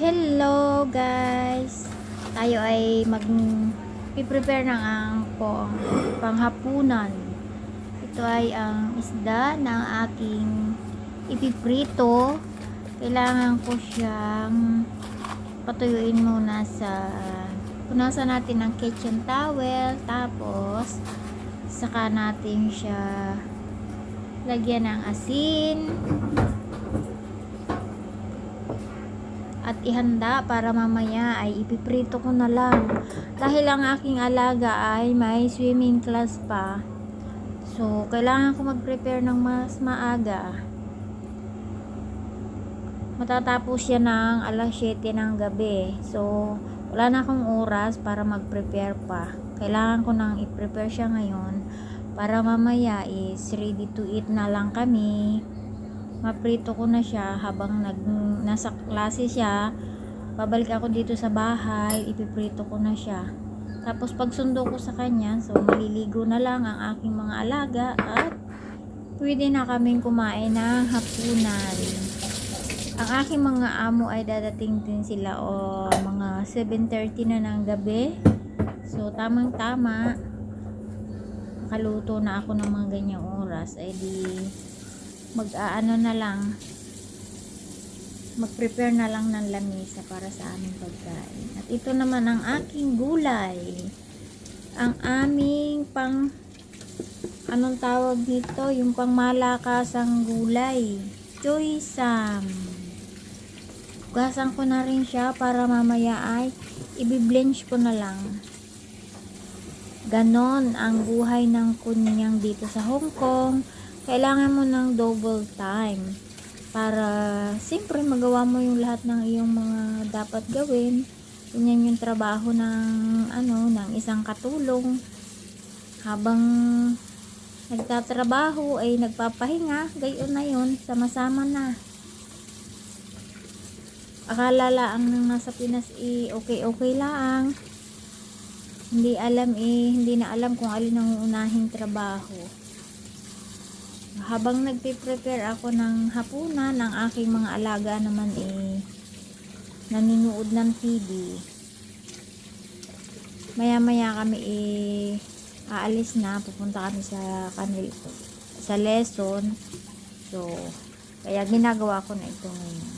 Hello guys! Tayo ay mag prepare ng ang po panghapunan. Ito ay ang isda ng aking ipiprito. Kailangan ko siyang patuyuin muna sa punasan natin ng kitchen towel tapos saka natin siya lagyan ng asin at ihanda para mamaya ay ipiprito ko na lang. Dahil ang aking alaga ay may swimming class pa. So, kailangan ko mag-prepare ng mas maaga. Matatapos siya ng alas 7 ng gabi. So, wala na akong oras para mag-prepare pa. Kailangan ko nang i-prepare siya ngayon para mamaya is ready to eat na lang kami maprito ko na siya habang nag, nasa klase siya. Babalik ako dito sa bahay ipiprito ko na siya. Tapos pag sundo ko sa kanya so maliligo na lang ang aking mga alaga at pwede na kaming kumain ng hapunan. Ang aking mga amo ay dadating din sila o mga 7.30 na ng gabi. So tamang tama makaluto na ako ng mga ganyang oras. Ay di mag-aano na lang mag-prepare na lang ng lamisa para sa aming pagkain. At ito naman ang aking gulay. Ang aming pang anong tawag nito? Yung pang malakasang gulay. Choy-sam. Gasan ko na rin siya para mamaya ay ibiblench ko na lang. Ganon ang buhay ng kunyang dito sa Hong Kong kailangan mo ng double time para siyempre magawa mo yung lahat ng iyong mga dapat gawin. Ganyan yung trabaho ng ano ng isang katulong. Habang nagtatrabaho ay nagpapahinga gayon na yun sama-sama na. Akala lang nang nasa Pinas eh okay okay lang. Hindi alam eh hindi na alam kung alin ang unahing trabaho habang nagpe-prepare ako ng hapunan, ng aking mga alaga naman eh nanonood ng TV. Maya-maya kami eh aalis na, pupunta kami sa kanil sa lesson. So, kaya ginagawa ko na ito ngayon.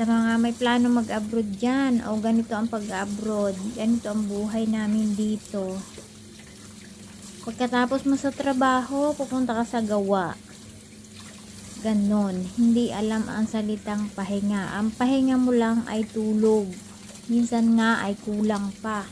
Sa mga may plano mag-abroad dyan, o ganito ang pag-abroad, ganito ang buhay namin dito. Pagkatapos mo sa trabaho, pupunta ka sa gawa. Ganon. Hindi alam ang salitang pahinga. Ang pahinga mo lang ay tulog. Minsan nga ay kulang pa.